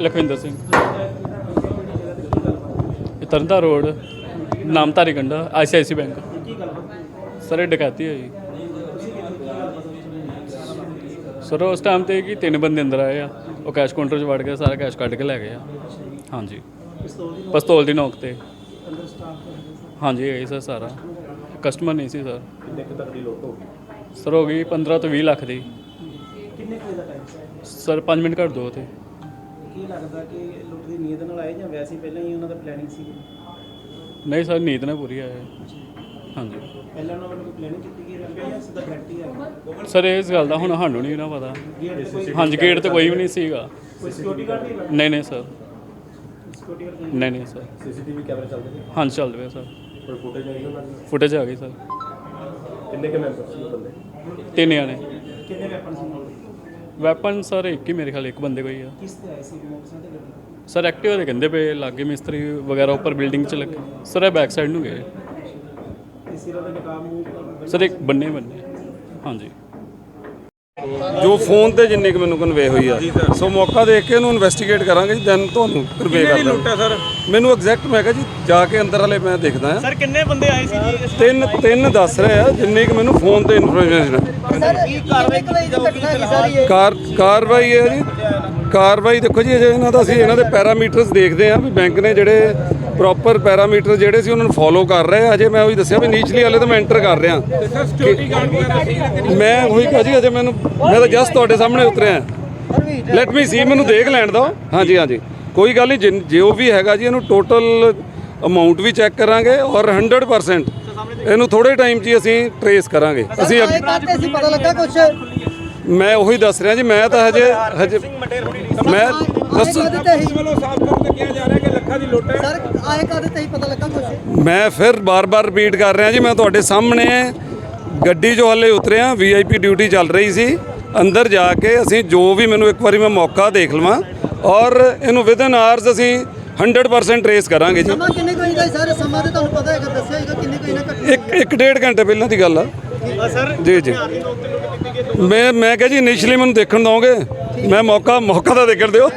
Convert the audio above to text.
ਲਖਵਿੰਦਰ ਸਿੰਘ। ਇਹ ਤਰਨਤਾ ਰੋਡ ਨਾਮਧਾਰੀ ਗੰਡਾ ICICI bank. Sir ਇਹ ਡਕੈਤੀ ਹੋਈ। ਸਰ ਉਸ ਟਾਈਮ ਤੇ ਕੀ ਤਿੰਨ ਬੰਦੇ ਅੰਦਰ ਆਏ ਆ। ਉਹ ਕੈਸ਼ ਕਾਊਂਟਰ 'ਚ ਵੜ ਕੇ ਸਾਰਾ ਕੈਸ਼ ਕੱਢ ਕੇ ਲੈ ਗਏ ਆ। ਹਾਂਜੀ। ਪਿਸਤੌਲ ਦੀ ਨੋਕ ਤੇ। ਹਾਂਜੀ ਇਹ ਸਰ ਸਾਰਾ। ਕਸਟਮਰ ਨਹੀਂ ਸੀ ਸਰ। ਕਿੰਨੇ ਕੁ ਤੱਕ ਦੀ ਲੁੱਟ ਹੋ ਗਈ? ਸਰ ਹੋ ਗਈ 15 ਤੋਂ 20 ਲੱਖ ਦੀ। ਕਿੰਨੇ ਕੁ ਦਾ ਟਾਈਮ ਸਰ 5 ਮਿੰਟ ਘੱਟ ਦੋ ਤੇ ਕੀ ਲੱਗਦਾ ਕਿ ਲੁੱਟ ਦੀ ਨੀਂਦ ਨਾਲ ਆਏ ਜਾਂ ਵੈਸੇ ਹੀ ਪਹਿਲਾਂ ਹੀ ਉਹਨਾਂ ਦਾ ਪਲੈਨਿੰਗ ਸੀ? ਨਹੀਂ ਸਰ ਨੀਂਦ ਨਾ ਪੂਰੀ ਆਏ। ਹਾਂਜੀ। ਪਹਿਲਾਂ ਉਹਨਾਂ ਵੱਲੋਂ ਪਲੈਨਿੰਗ ਕੀਤੀ ਗਈ ਹੈ ਜਾਂ ਸਿੱਧਾ ਡਾਇਰੈਕਟ ਹੀ? ਆ ਸਰ ਇਸ ਗੱਲ ਦਾ ਹੁਣ ਸਾਨੂੰ ਨਹੀਂ ਨਾ ਪਤਾ। ਹਾਂਜੀ ਗੇਟ ਤੇ ਕੋਈ ਵੀ ਨਹੀਂ ਸੀਗਾ। ਕੋਈ ਸਿਕਿਉਰਿਟੀ ਗਾਰਡ ਨਹੀਂ ਨਹੀਂ ਨਹੀਂ ਸਰ। ਸਿਕਿਉਰਿਟੀ ਗਾਰਡ ਨਹੀਂ? ਨਹੀਂ ਸਰ। ਸੀਸੀਟੀਵੀ ਕੈਮਰੇ ਚੱਲਦੇ ਨੇ ਹਾਂਜੀ ਚੱਲ ਰਿਹਾ ਸਰ। ਕੋਈ ਫੁਟੇਜ ਆਈ ਉਹਨਾਂ ਦੀ? ਫੁਟੇਜ ਆ ਗਈ ਸਰ। ਕਿੰਨੇ ਕੁ ਮੈਂਬਰ ਸੀ ਉਹ ਬੰਦੇ? ਤਿੰਨ ਜਾਣੇ। ਕਿੰਨੇ ਵੈਪਨ ਸੀ ਨਾਲ ਵੈਪਨ ਸਰ ਇੱਕ ਹੀ ਮੇਰੇ ਖਿਆਲ ਇੱਕ ਬੰਦੇ ਕੋਈ ਆ। ਕਿਸ ਤੇ ਆਏ ਸੀ ਮੋਟਰਸਾਈਕਲ ਤੇ ਗੱਡੀ ਸਰ ਐਕਟਿਵਾ ਦੇ ਕਹਿੰਦੇ ਪਏ ਲਾਗੇ ਮਿਸਤਰੀ ਵਗੈਰਾ ਉੱਪਰ ਬਿਲਡਿੰਗ 'ਚ ਲੱਗੇ। ਸਰ ਇਹ ਬੈਕ ਸਾਈਡ ਨੂੰ ਗਏ। ਤੇ ਸਿਰਾਂ ਦੇ ਨਕਾਬ ਮੂੰਹ ਸਰ ਇੱਕ ਬੰਨੇ ਬੰਨੇ। ਹਾਂਜੀ। ਜੋ ਫੋਨ ਤੇ ਜਿੰਨੀ ਕੁ ਮੈਨੂੰ ਕਨਵੇ ਹੋਈ ਆ। ਸੋ ਮੌਕਾ ਦੇਖ ਕੇ ਇਹਨੂੰ ਇਨਵੈਸਟੀਗੇਟ ਕਰਾਂਗੇ ਜੀ ਦੈਨ ਤੁਹਾਨੂੰ ਕਨਵੇ ਕਰ ਦਾਂਗੇ। ਸਰ? ਮੈਨੂੰ ਐਗਜ਼ੈਕਟ ਮੈਂ ਕਿਹਾ ਜੀ ਜਾ ਕੇ ਅੰਦਰ ਵਾਲੇ ਮੈਂ ਦੇਖਦਾ ਆ ਸਰ ਕਿੰਨੇ ਬੰਦੇ ਆਏ ਸੀ ਜੀ ਤਿੰਨ ਤਿੰਨ ਦੱਸ ਰਹੇ ਆ ਜਿੰਨੀ ਕੁ ਮੈਨੂੰ ਫੋਨ ਤੇ ਇਨਫੋਰਮੇਸ਼ਨ ਹੈ ਸਰ ਕੀ ਕਾਰਵਾਈ ਕੀਤੀ ਜਾਊਗੀ ਸਾਰੀ ਕਾਰ ਕਾਰਵਾਈ ਹੈ ਜੀ। ਕਾਰਵਾਈ ਦੇਖੋ ਜੀ ਅਜੇ ਇਹਨਾਂ ਦਾ ਅਸੀਂ ਇਹਨਾਂ ਦੇ ਪੈਰਾਮੀਟਰਸ ਦੇਖਦੇ ਆ ਵੀ ਬੈਂਕ ਨੇ ਜਿਹੜੇ ਪ੍ਰੋਪਰ ਪੈਰਾਮੀਟਰ ਜਿਹੜੇ ਸੀ ਉਹਨਾਂ ਨੂੰ ਫੋਲੋ ਕਰ ਰਹੇ ਆ। ਅਜੇ ਮੈਂ ਉਹੀ ਦੱਸਿਆ ਵੀ ਨੀਚਲੀ ਵਾਲੇ ਤਾਂ ਮੈਂ ਐਂਟਰ ਕਰ ਰਿਹਾ। ਮੈਂ ਉਹੀ ਕਹਾਂ ਜੀ ਅਜੇ ਮੈਨੂੰ ਮੈਂ ਤਾਂ ਜਸਟ ਤੁਹਾਡੇ ਸਾਹਮਣੇ ਉਤਰਿਆ। ਲੈਟ ਮੀ ਸੀ ਮੈਨੂੰ ਦੇਖ ਲੈਣ ਦਿਓ। ਹਾਂਜੀ ਹਾਂਜੀ। ਕੋਈ ਗੱਲ ਨਹੀਂ ਜੋ ਵੀ ਹੈਗਾ ਜੀ ਇਹਨੂੰ ਟੋਟਲ ਅਮਾਉਂਟ ਵੀ ਚੈੱਕ ਕਰਾਂਗੇ ਔਰ 100% ਇਹਨੂੰ ਥੋੜੇ ਟਾਈਮ 'ਚ ਹੀ ਅਸੀਂ ਟਰੇਸ ਕਰਾਂਗੇ। ਅਸੀਂ ਪਤਾ ਲੱਗਾ ਕੁਛ? ਮੈਂ ਉਹੀ ਦੱਸ ਰਿਹਾ ਜੀ ਮੈਂ ਤਾਂ ਹਜੇ ਹਜੇ ਮੈਂ ਦੱਸ। ਕਾਦੇ ਤੇ ਹੀ ਵੱਲੋਂ ਸਾਫ਼ ਤੌਰ ਤੇ ਕਿਹਾ ਜਾ ਰਿਹਾ ਕਿ ਲੱਖਾਂ ਦੀ ਲੁੱਟ ਹੈ। ਸਰ ਆਏ ਕਾਦੇ ਤੇ ਹੀ ਪਤਾ ਲੱਗਾ ਕੁਛ? ਮੈਂ ਫਿਰ ਬਾਰ-ਬਾਰ ਰਿਪੀਟ ਕਰ ਰਿਹਾ ਜੀ ਮੈਂ ਤੁਹਾਡੇ ਸਾਹਮਣੇ ਗੱਡੀ 'ਚੋਂ ਹਲੇ ਉਤਰਿਆ ਵੀਆਈਪੀ ਡਿਊਟੀ ਚੱਲ ਰਹੀ ਸੀ। ਅੰਦਰ ਜਾ ਕੇ ਅਸੀਂ ਜੋ ਵੀ ਮੈਨੂੰ ਇੱਕ ਵਾਰੀ ਮੈਂ ਮੌਕਾ ਦੇਖ ਲਵਾਂ ਔਰ ਇਹਨੂੰ ਵਿਦਨ ਆਵਰਸ ਅਸੀਂ 100% ਟਰੇਸ ਕਰਾਂਗੇ ਜੀ। ਸਮਾਂ ਕਿੰਨੇ ਕੋਈ ਦਾ ਸਰ? ਸਮਾਂ ਤੇ ਤੁਹਾਨੂੰ ਪਤਾ ਹੈਗਾ ਦੱਸਿਆ ਹੈਗਾ ਕਿੰਨੇ ਕੋਈ ਨਾ ਇੱਕ ਇੱਕ ਡੇਢ ਘੰਟੇ ਪਹਿਲਾਂ ਦੀ ਗੱਲ ਆ। ਸਰ ਜੀ ਜੀ। ਮੈਂ ਮੈਂ ਕਿਹਾ ਜੀ ਇਨੀਸ਼ੀਅਲੀ ਮੈਨੂੰ ਦੇਖਣ ਦਓਗੇ। ਮੈਂ ਮੌਕਾ ਮੌਕਾ ਤਾਂ ਦੇਖਣ ਦਿਓ।